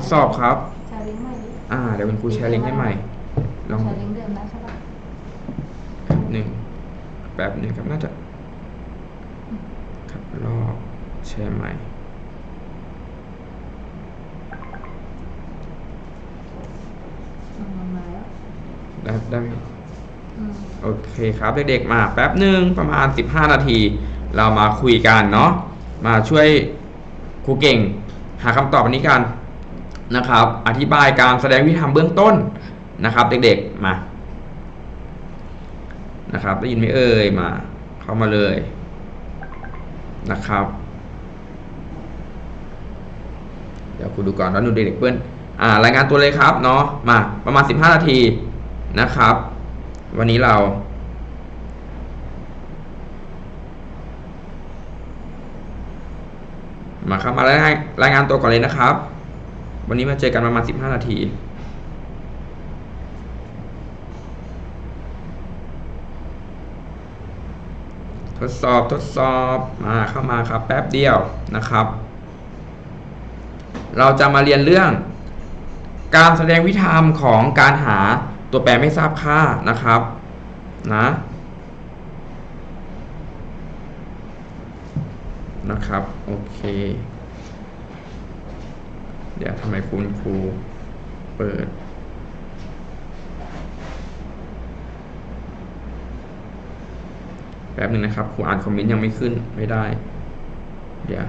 ดสอบครับ แชร์ลิงก์ใหม่ดิอ่าเดี๋ยวคุณครูแชร์ลิงก์ให้ใหม่ ลองแชร์ลิงก์เดิมได้ใช่ปะแป๊บหนึ่งแป๊บหนึ่งครับน่าจะครับรอบแชร์ใหม่อืมมาแล้วได้ได้ไหมอืมโอเคครับเด็กๆมาแป๊บหนึ่งประมาณ 15 นาที เรามาคุยกันเนาะมาช่วยครูเก่ง หาคำตอบอันนี้กัน นะครับ อธิบายการแสดงวิธีทำเบื้องต้นนะครับ เด็กๆมานะครับได้ยินไหมเอ่ยมา เข้ามาเลยนะครับ เดี๋ยวครูดูก่อนแล้วหนูเด็กๆเพื่อนอ่ารายงานตัวเลยครับเนาะมาประมาณ 15 นาทีนะครับ วันนี้เรามาครับมารายงานรายงานตัวก่อนเลยนะครับ วันนี้มาเจอกันประมาณ 15 นาทีทดสอบทดสอบมาเข้ามาครับแป๊บเดียวนะครับ เราจะมาเรียนเรื่อง การแสดงวิธรรมของการหาตัวแปรไม่ทราบค่านะครับนะนะครับ โอเค เดี๋ยวทำไมคุณครูเปิด แป๊บหนึ่งนะครับครูอ่านคอมเมนต์ยังไม่ขึ้นไม่ได้ เดี๋ยว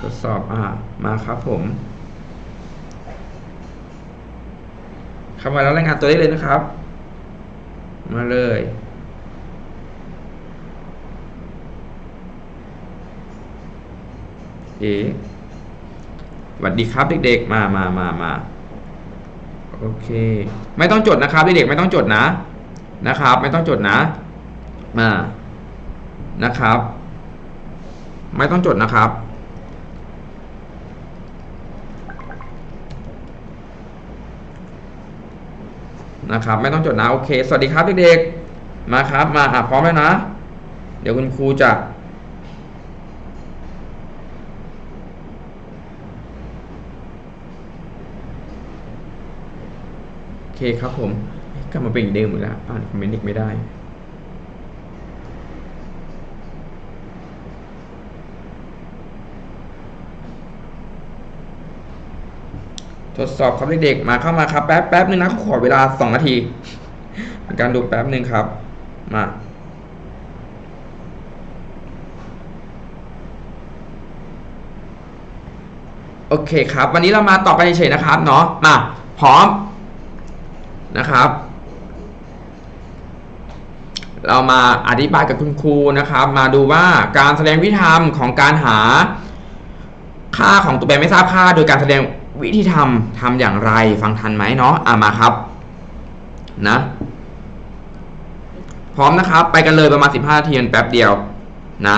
ทดสอบอ่ามาครับผมเข้ามาแล้วรายงานตัวได้เลยนะครับ มาเลย เอสวัสดีครับเด็กๆ มามามามาโอเค ไม่ต้องจดนะครับเด็กๆไม่ต้องจดนะ นะครับ ไม่ต้องจดนะ มานะครับ ไม่ต้องจดนะครับนะครับไม่ต้องจดนะโอเค สวัสดีครับเด็กๆ มาครับ มาอะพร้อมแล้วนะ เดี๋ยวคุณครูจะ โอเคครับผมกลับมาเป็นอีกเดิมอีกแล้วอ่านคอมเมนต์อีกไม่ได้ทดสอบครับเด็กๆมาเข้ามาครับแป๊บแป๊บนึงนะขอเวลาสองนาทีการดูแป๊บนึงครับ มาโอเคครับ วันนี้เรามาต่อกันเฉยๆนะครับเนาะมาพร้อม นะครับ เรามาอธิบายกับคุณครูนะครับ มาดูว่าการแสดงวิธีทำของการหา ค่าของตัวแปรไม่ทราบค่า โดยการแสดงวิธีทำทำอย่างไรฟังทันไหมเนาะอะมาครับนะพร้อมนะครับ ไปกันเลยประมาณ 15นาทีแป๊บเดียวนะ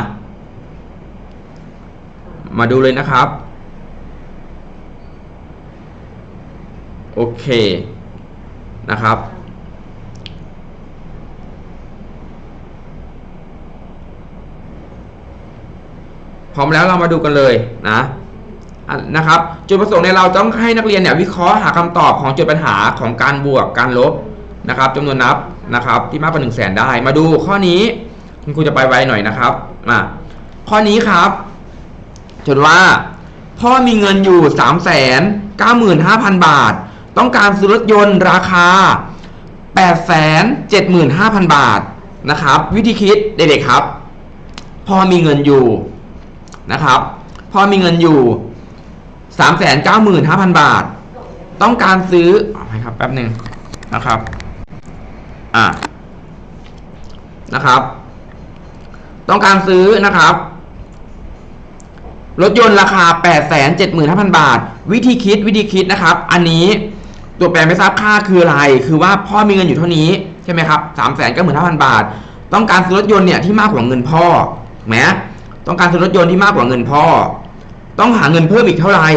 มาดูเลยนะครับ โอเค นะครับพร้อมแล้วเรามาดูกันเลยนะนะครับจุดประสงค์ในเราต้องให้นักเรียนเนี่ยวิเคราะห์หาคำตอบของโจทย์ปัญหาของการบวกการลบนะครับจำนวนนับนะครับที่มากกว่า1นึ่งแสนได้ มาดูข้อนี้คุณครูจะไปไวหน่อยนะครับมาข้อนี้ครับจดว่า พ่อมีเงินอยู่3ามแสนเก้าหมื่นห้าพันบาท ต้องการซื้อรถยนต์ราคา8ปดแสนเจ็ดหมื่นห้าพันบาทนะครับ วิธีคิดเด็กๆครับ พอมีเงินอยู่นะครับ พอมีเงินอยู่สามแสนเก้าหมื่นห้าพันบาท ต้องการซื้อออกไปครับแป๊บหนึ่งนะครับอ่านะครับ ต้องการซื้อนะครับรถยนต์ราคา 8 7 5 0 0 0 บาท วิธีคิดวิธีคิดนะครับ อันนี้ ตัวแปรไม่ทราบค่าคืออะไร คือว่าพ่อมีเงินอยู่เท่านี้ใช่ไหมครับ3 9 5 0 0 0บาท ต้องการซื้อรถยนต์เนี่ยที่มากกว่าเงินพ่อถูกไหมต้องการซื้อรถยนต์ที่มากกว่าเงินพ่อ ต้องหาเงินเพิ่มอีกเท่าไหร่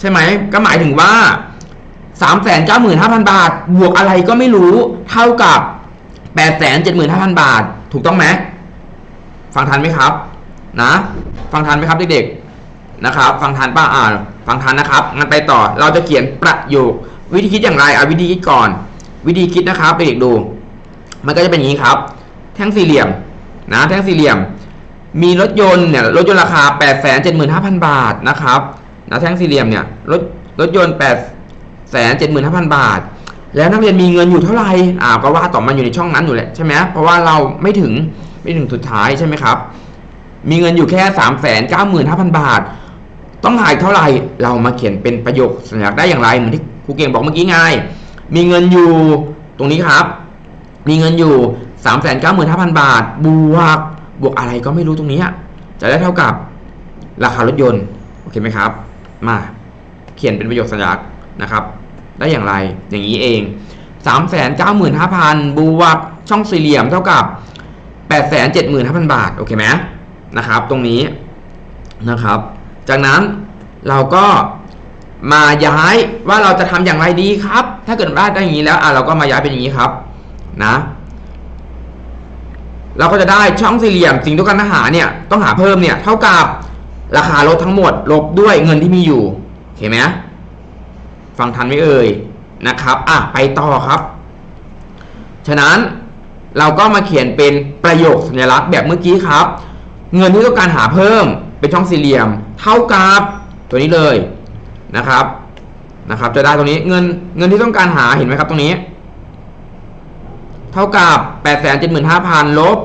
ใช่ไหมก็หมายถึงว่า3 9 5 0 0 0บาท บวกอะไรก็ไม่รู้เท่ากับ8 7 5 0 0 0บาท ถูกต้องไหมฟังทันไหมครับ นะ ฟังทันไหมครับเด็กๆนะครับ ฟังทันป้าอ่านฟังทันนะครับงั้นไปต่อเราจะเขียนประโยค วิธีคิดอย่างไรเอาวิธีคิดก่อน วิธีคิดนะครับเด็กดู มันก็จะเป็นอย่างนี้ครับ แท่งสี่เหลี่ยมนะแท่งสี่เหลี่ยม มีรถยนต์เนี่ยรถยนต์ราคา 8 7 5 0 0 0 บาทนะครับนะแท่งสี่เหลี่ยมเนี่ยรถรถยนต์ 8 7 5 0 0 0 บาท แล้วนักเรียนมีเงินอยู่เท่าไหร่อ่าก็ว่าต่อมาอยู่ในช่องนั้นอยู่แหละใช่ไหมเพราะว่าเราไม่ถึงไม่ถึงสุดท้ายใช่ไหมครับ มีเงินอยู่แค่ 3 9 5 0 0 0 บาท ต้องหายเท่าไหร่เรามาเขียนเป็นประโยคสัญลักษณ์ได้อย่างไรเหมือนที่ ครูเก่งบอกเมื่อกี้ไง มีเงินอยู่ตรงนี้ครับ มีเงินอยู่3 9 5 0 0 0บาท บวก บวกอะไรก็ไม่รู้ตรงนี้ จะได้เท่ากับราคารถยนต์ โอเคไหมครับ มาเขียนเป็นประโยคสัญลักษณ์นะครับ ได้อย่างไร อย่างนี้เอง 3 9 5 0 0 0 บวกช่องสี่เหลี่ยมเท่ากับ 8 7 5 0 0 0 บาท โอเคไหมนะครับ ตรงนี้นะครับ จากนั้นเราก็ มาย้ายว่าเราจะทำอย่างไรดีครับ ถ้าเกิดว่าได้อย่างนี้แล้วอะเราก็มาย้ายเป็นอย่างนี้ครับ นะ เราก็จะได้ช่องสี่เหลี่ยมสิ่งที่ต้องการหาเนี่ยต้องหาเพิ่มเนี่ย เท่ากับราคารถทั้งหมด ลบด้วยเงินที่มีอยู่โอเคไหมฟังทันไหมเอ่ยนะครับอะไปต่อครับ ฉะนั้นเราก็มาเขียนเป็นประโยคสัญลักษณ์แบบเมื่อกี้ครับ เงินที่ต้องการหาเพิ่มเป็นช่องสี่เหลี่ยม เท่ากับตัวนี้เลย นะครับนะครับ จะได้ตรงนี้เงินเงินที่ต้องการหาเห็นไหมครับตรงนี้ เท่ากับ 8 7 5 0 0 0ลบ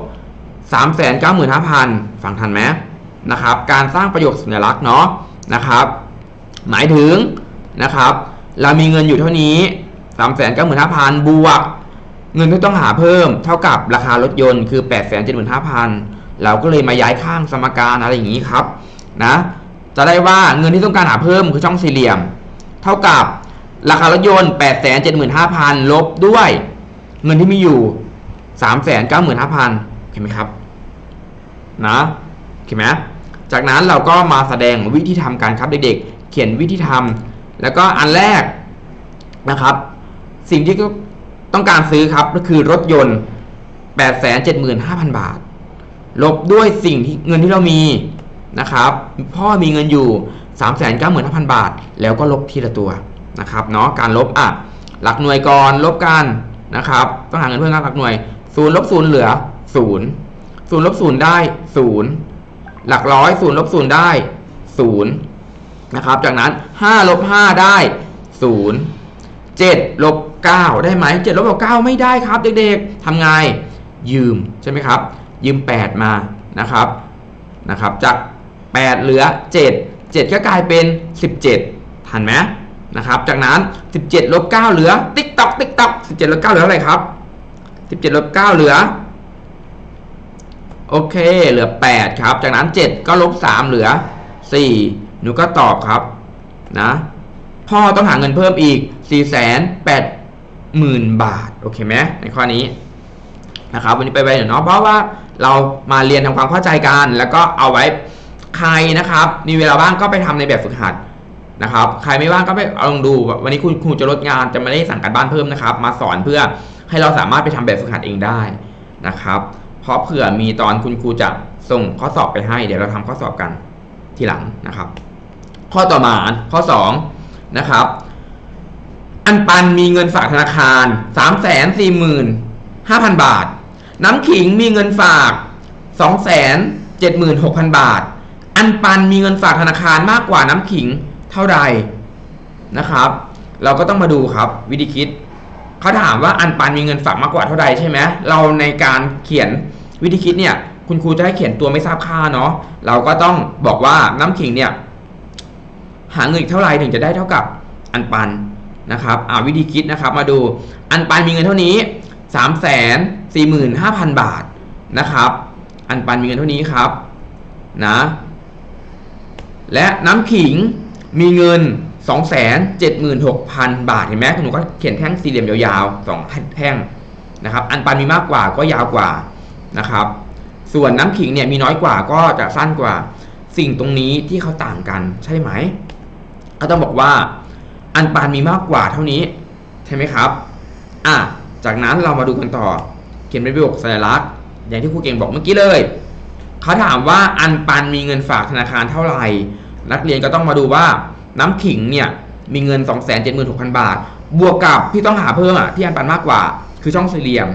3 9 5 0 0 0ฟังทันไหมนะครับ การสร้างประโยคสัญลักษณ์เนาะนะครับ หมายถึงนะครับ เรามีเงินอยู่เท่านี้ 3 9 5 0 0 0 บวก เงินที่ต้องหาเพิ่ม เท่ากับราคารถยนต์คือ 8 7 5 0 0 0เราก็เลยมาย้ายข้างสมการอะไรอย่างนี้ครับนะ จะได้ว่าเงินที่ต้องการหาเพิ่มคือช่องสี่เหลี่ยม เท่ากับราคารถยนต์ 8 7 5 0 0 0 ลบด้วย เงินที่มีอยู่ 3 9 5 0 0 0เห็นไหมครับ นะเห็นไหมจากนั้นเราก็มาแสดงวิธีทำการครับเด็กๆ เขียนวิธีทำแล้วก็อันแรกนะครับ สิ่งที่ต้องการซื้อครับก็คือรถยนต์ 875,000 บาท ลบด้วยสิ่งที่เงินที่เรามี นะครับพ่อมีเงินอยู่ 395,000 บาท แล้วก็ลบทีละตัวนะครับเนาะการลบอะหลักหน่วยก่อนลบกันนะครับต้องหาเงินเพิ่มครับหลักหน่วยศูนย์ลบศูนย์เหลือศูนย์ศูนย์ลบศูนย์ได้ศูนย์หลักร้อยศูนย์ลบศูนย์ได้ศูนย์นะครับจากนั้นห้าลบห้าได้ศูนย์เจ็ดลบเก้าได้ไหมเจ็ดลบเก้าไม่ได้ครับเด็กๆทำไงยืมใช่ไหมครับ ยืมแปดมานะครับนะครับ จาก แปดเหลือเจ็ดเจ็ดก็กลายเป็นสิบเจ็ดทันไหมนะครับ จากนั้น 17ลบ9เหลือ ติ๊กตอกติ๊กตอก17ลบ9เหลือเท่าไรครับ 17ลบ9เหลือโอเค เหลือ 8 ครับ จากนั้น 7 ก็ลบ 3 เหลือ 4 หนูก็ตอบครับ นะ พ่อต้องหาเงินเพิ่มอีก 4 8 0 0 0 0 บาท โอเคไหมในข้อนี้ นะครับ วันนี้ไปไปเดี๋ยวเนาะ เพราะว่าเรามาเรียนทำความเข้าใจกัน แล้วก็เอาไว้ ใครนะครับ มีเวลาว่างก็ไปทำในแบบฝึกหัดนะครับ ใครไม่ว่างก็ไปลองดู วันนี้คุณครูจะลดงานจะไม่ได้สั่งการบ้านเพิ่มนะครับ มาสอนเพื่อให้เราสามารถไปทำแบบฝึกหัดเองได้นะครับ เพราะเผื่อมีตอนคุณครูจะส่งข้อสอบไปให้ เดี๋ยวเราทำข้อสอบกันทีหลังนะครับ ข้อต่อมาข้อ2นะครับ อันปันมีเงินฝากธนาคาร3 4 5 0 0 0 บาท น้ำขิงมีเงินฝาก 2 7 6 0 0 0 บาท อันปันมีเงินฝากธนาคารมากกว่าน้ำขิงเท่าใดนะครับ เราก็ต้องมาดูครับวิธีคิดเขาถามว่าอันปันมีเงินฝากมากกว่าเท่าใดใช่ไหมเราในการเขียนวิธีคิดเนี่ยคุณครูจะให้เขียนตัวไม่ทราบค่าเนาะเราก็ต้องบอกว่าน้ำขิงเนี่ยหาเงินอีกเท่าไหร่ถึงจะได้เท่ากับอันปันนะครับอ่าวิธีคิดนะครับมาดูอันปันมีเงินเท่านี้สามแสนสี่หมื่นห้าพันบาทนะครับ อันปันมีเงินเท่านี้ครับนะ และน้ำขิงมีเงิน 276,000 บาท เห็นไหมคุณหนูก็เขียนแท่งสี่เหลี่ยมยาวๆสองแท่งนะครับ อันปันมีมากกว่าก็ยาวกว่านะครับ ส่วนน้ำขิงเนี่ยมีน้อยกว่าก็จะสั้นกว่า สิ่งตรงนี้ที่เขาต่างกันใช่ไหม ก็ต้องบอกว่า อันปันมีมากกว่าเท่านี้ใช่ไหมครับ อะ จากนั้นเรามาดูกันต่อ เขียนเป็นประโยคสัญลักษณ์อย่างที่ครูเก่งบอกเมื่อกี้เลย เขาถามว่าอันปันมีเงินฝากธนาคารเท่าไหร่ นักเรียนก็ต้องมาดูว่าน้ำขิงเนี่ยมีเงิน 276,000 บาท บวกกับที่ต้องหาเพิ่มอะที่อันปันมากกว่า คือช่องสี่เหลี่ยม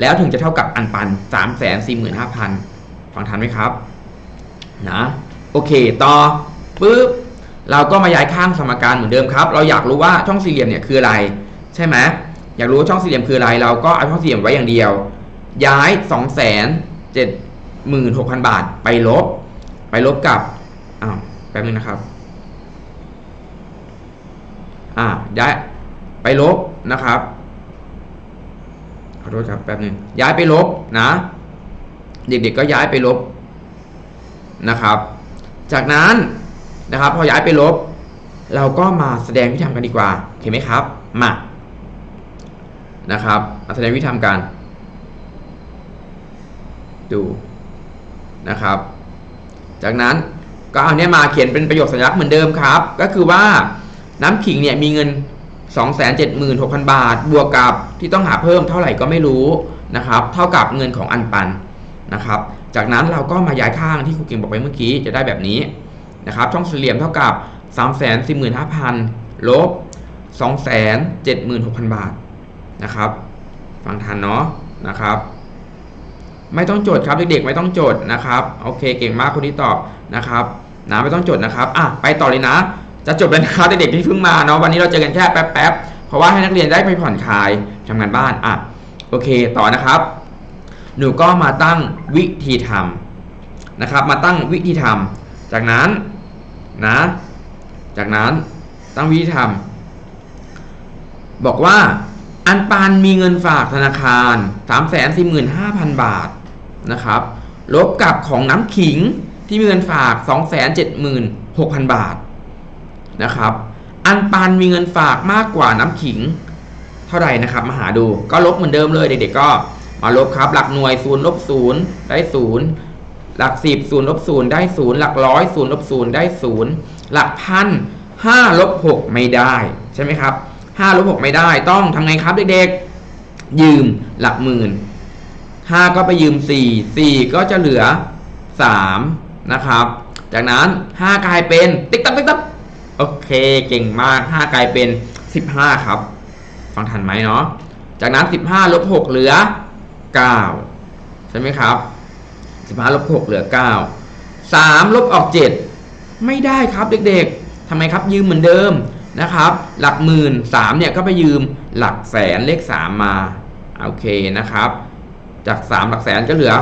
แล้วถึงจะเท่ากับอันปัน 345,000ฟังทันไหมครับนะโอเคต่อปุ๊บเราก็มาย้ายข้างสมการเหมือนเดิมครับ เราอยากรู้ว่าช่องสี่เหลี่ยมเนี่ยคืออะไร ใช่ไหมอยากรู้ว่าช่องสี่เหลี่ยมคืออะไร เราก็เอาช่องสี่เหลี่ยมไว้อย่างเดียว ย้าย2 7 6 0 0 0 บาทไปลบ ไปลบกับอ้าวแป๊บนึงนะครับอ่าย้ายไปลบนะครับขอโทษครับแป๊บนึงย้ายไปลบนะ เด็กๆก็ย้ายไปลบนะครับ จากนั้นนะครับพอย้ายไปลบ เราก็มาแสดงวิธีทำกันดีกว่าโอเคไหมครับมานะครับมาแสดงวิธีทำกัน ดู นะครับ จากนั้นก็เอาเนี้ยมาเขียนเป็นประโยคสัญลักษณ์เหมือนเดิมครับ ก็คือว่าน้ำขิงเนี่ยมีเงิน 276,000 บาท บวกกับที่ต้องหาเพิ่มเท่าไหร่ก็ไม่รู้นะครับ เท่ากับเงินของอันปันนะครับ จากนั้นเราก็มาย้ายข้างที่ครูเก่งบอกไปเมื่อกี้จะได้แบบนี้นะครับ ช่องสี่เหลี่ยมเท่ากับ 345,000ลบ276,000 บาทนะครับ ฟังทันเนาะนะครับ ไม่ต้องจดครับเด็กๆไม่ต้องจดนะครับโอเคเก่งมากคนที่ตอบนะครับนะไม่ต้องจดนะครับอะไปต่อเลยนะ จะจบแล้วนะครับเด็กๆที่เพิ่งมาเนาะวันนี้เราเจอกันแค่แป๊บๆเพราะว่าให้นักเรียนได้ไปผ่อนคลายทำงานบ้านอะโอเคต่อนะครับ หนูก็มาตั้งวิธีทำนะครับ มาตั้งวิธีทำจากนั้นนะ จากนั้นตั้งวิธีทำบอกว่า อันปันมีเงินฝากธนาคาร345,000 บาทนะครับ ลบกับของน้ำขิงที่มีเงินฝาก 276,000 บาทนะครับ อันปันมีเงินฝากมากกว่าน้ำขิง เท่าไหร่นะครับ มาหาดูก็ลบเหมือนเดิมเลยเด็กๆก็มาลบครับ หลักหน่วย0ลบ0ได้0หลัก10 0ลบ0ได้0หลักร้อย0ลบ0ได้0หลักพัน5ลบ6ไม่ได้ใช่ไหมครับ 5ลบ6ไม่ได้ต้องทำไงครับเด็กๆ ยืมหลักหมื่น5ก็ไปยืม4 4ก็จะเหลือ3นะครับ จากนั้น5กลายเป็นติ๊กตักติ๊กตักโอเคเก่งมาก5กลายเป็น15ครับ ฟังทันไหมเนาะจากนั้น15ลบ6เหลือ9ใช่ไหมครับ15ลบ6เหลือ9 3ลบออก7ไม่ได้ครับเด็กๆทำไมครับยืมเหมือนเดิม นะครับ หลักหมื่น3เนี่ยก็ไปยืมหลักแสนเลข3มมาโอเคนะครับ จาก3หลักแสนก็เหลือ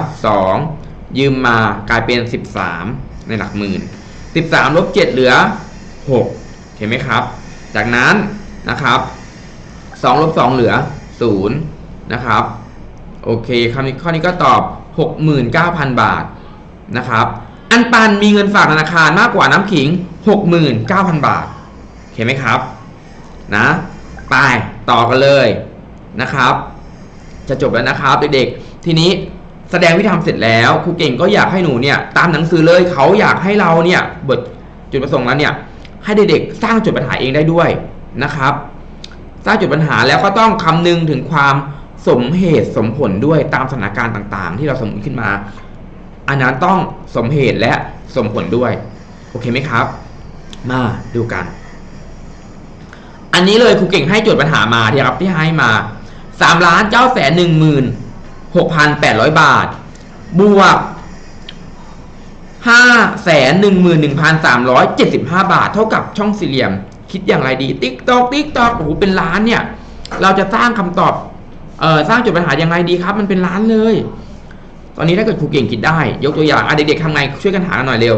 2ยืมมากลายเป็น13ในหลักหมื่น13ลบ7เหลือ6เห็นไหมครับ จากนั้นนะครับ2ลบ2เหลือ0นะครับโอเคคำนี้ข้อนี้ก็ตอบ 69,000 บาทนะครับ อันปันมีเงินฝากธนาคารมากกว่าน้ำขิง 69,000 บาท เห็นไหมครับนะไปต่อกันเลยนะครับ จะจบแล้วนะครับเด็กๆ ทีนี้แสดงวิธีทำเสร็จแล้วครูเก่งก็อยากให้หนูเนี่ยตามหนังสือเลยเขาอยากให้เราเนี่ยบทจุดประสงค์แล้วเนี่ยให้เด็กๆสร้างจุดปัญหาเองได้ด้วยนะครับ สร้างจุดปัญหาแล้วก็ต้องคำนึงถึงความสมเหตุสมผลด้วยตามสถานการณ์ต่างๆ ที่เราสมมติขึ้นมา อันนั้นต้องสมเหตุและสมผลด้วย โอเคไหมครับ มาดูกัน อันนี้เลยครูเก่งให้โจทย์ปัญหามาที่ครับที่ให้มาสามล้านเก้าแสนหนึ่งหมื่นหกพันแปดร้อยบาท บวกห้าแสนหนึ่งหมื่นหนึ่งพันสามร้อยเจ็ดสิบห้าบาท เท่ากับช่องสี่เหลี่ยม คิดอย่างไรดี ติ๊กตอกติ๊กตอกโอ้โหเป็นล้านเนี่ย เราจะสร้างคำตอบเอ่อสร้างโจทย์ปัญหาอย่างไรดีครับ มันเป็นล้านเลย ตอนนี้ถ้าเกิดครูเก่งคิดได้ ยกตัวอย่างอะเด็กๆทำไงช่วยกันหาหน่อยเร็ว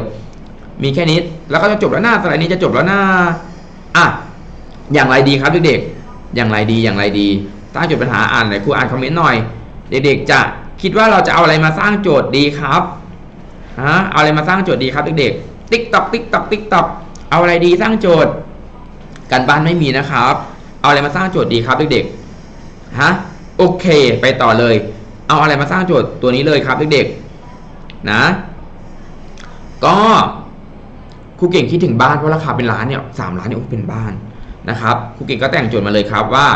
มีแค่นี้แล้วก็จะจบแล้วหน้าสไลด์นี้จะจบแล้วหน้าอะ อย่างไรดีครับเด็กๆ อย่างไรดีอย่างไรดี สร้างโจทย์ปัญหาอ่านหน่อยครูอ่านคอมเมนต์หน่อย เด็กๆ จะคิดว่าเราจะเอาอะไรมาสร้างโจทย์ดีครับฮะเอาอะไรมาสร้างโจทย์ดีครับเด็กๆ ติ๊กตอกติ๊กตอกติ๊กตอกเอาอะไรดีสร้างโจทย์การบ้านไม่มีนะครับ เอาอะไรมาสร้างโจทย์ดีครับเด็กๆ ฮะ โอเค ไปต่อเลย เอาอะไรมาสร้างโจทย์ตัวนี้เลยครับเด็กๆ นะ ก็ครูเก่งคิดถึงบ้านเพราะราคาเป็นล้านเนี่ยสามล้านเนี่ยโอ้เป็นบ้าน นะครับครูก่งก็แต่งโจทย์มาเลยครับว่า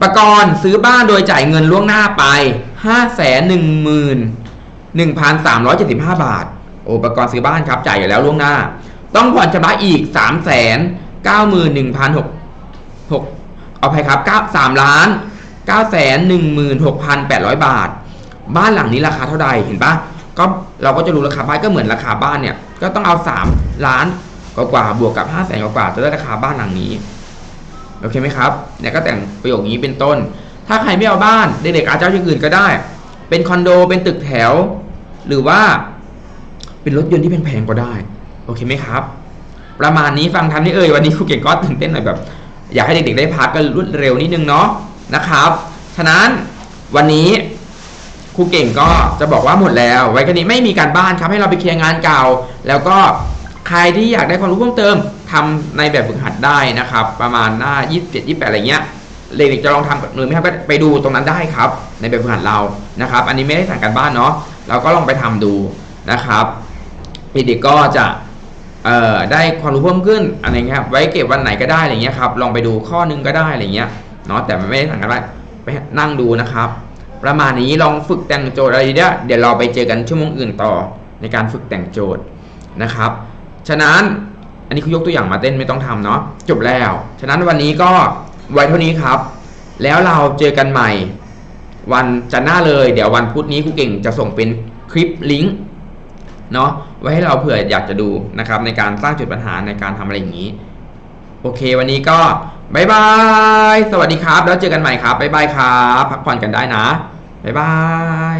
ประกรณ์ซื้อบ้านโดยจ่ายเงินล่วงหน้าไปห้าแสนหนึ่งหมื่น1,375 บาท โอุปกรณ์ซื้อบ้านครับจ่ายอยู่แล้วล่วงหน้า ต้องผ่อนชำระอีก 3 9 1 6 6เอาไปครับ9 3ล้าน9 1 6 8 0 0 บาท บ้านหลังนี้ราคาเท่าใดเห็นปะก็เราก็จะรู้ราคาบ้านก็เหมือนราคาบ้านเนี่ย ก็ต้องเอา3ล้าน กว่าๆบวกกับ5 0 0แสนกว่าๆจะได้ราคาบ้านหลังนี้โอเคไหมครับเนี่ยก็แต่งประโยคนี้เป็นต้น ถ้าใครไม่เอาบ้านเด็กๆอาจจะเอาอย่างอื่นก็ได้ เป็นคอนโดเป็นตึกแถว หรือว่า เป็นรถยนต์ที่แพงๆก็ได้ โอเคไหมครับ ประมาณนี้ฟังทันนี่เอ่ยวันนี้ครูเก่งก็ตื่นเต้นหน่อยแบบ อยากให้เด็กๆได้พักกันรวดเร็วนิดนึงเนาะนะครับฉะนั้นวันนี้ครูเก่งก็จะบอกว่าหมดแล้ว ไว้กันนี้ไม่มีการบ้านครับให้เราไปเคลียร์งานเก่า แล้วก็ ใครที่อยากได้ความรู้เพิ่มเติมทำในแบบฝึกหัดได้นะครับ ประมาณหน้า 27 28 อะไรเงี้ยเด็กๆจะลองทำกับมือไหมครับก็ไปดูตรงนั้นได้ครับ ในแบบฝึกหัดเรานะครับ อันนี้ไม่ได้สั่งการบ้านเนาะเราก็ลองไปทำดูนะครับเด็กๆก็จะได้ความรู้เพิ่มขึ้นอะไรเงี้ยไว้เก็บวันไหนก็ได้อะไรเงี้ยครับลองไปดูข้อนึงก็ได้อะไรเงี้ยเนาะแต่มันไม่ได้สั่งกันว่าไปนั่งดูนะครับ ประมาณนี้ลองฝึกแต่งโจทย์อะไรเดี๋ยวเดี๋ยวเราไปเจอกันชั่วโมงอื่นต่อในการฝึกแต่งโจทย์นะครับ ฉะนั้นอันนี้คือยกตัวอย่างมาเต้นไม่ต้องทำเนาะจบแล้ว ฉะนั้นวันนี้ก็ไว้เท่านี้ครับ แล้วเราเจอกันใหม่ วันจันทร์หน้าเลย เดี๋ยววันพุธนี้ครูเก่งจะส่งเป็นคลิปลิงก์เนาะไว้ให้เราเผื่ออยากจะดูนะครับ ในการสร้างจุดปัญหาในการทำอะไรอย่างนี้ โอเค วันนี้ก็บายบาย สวัสดีครับ แล้วเจอกันใหม่ครับบายบายครับ พักผ่อนกันได้นะบายบาย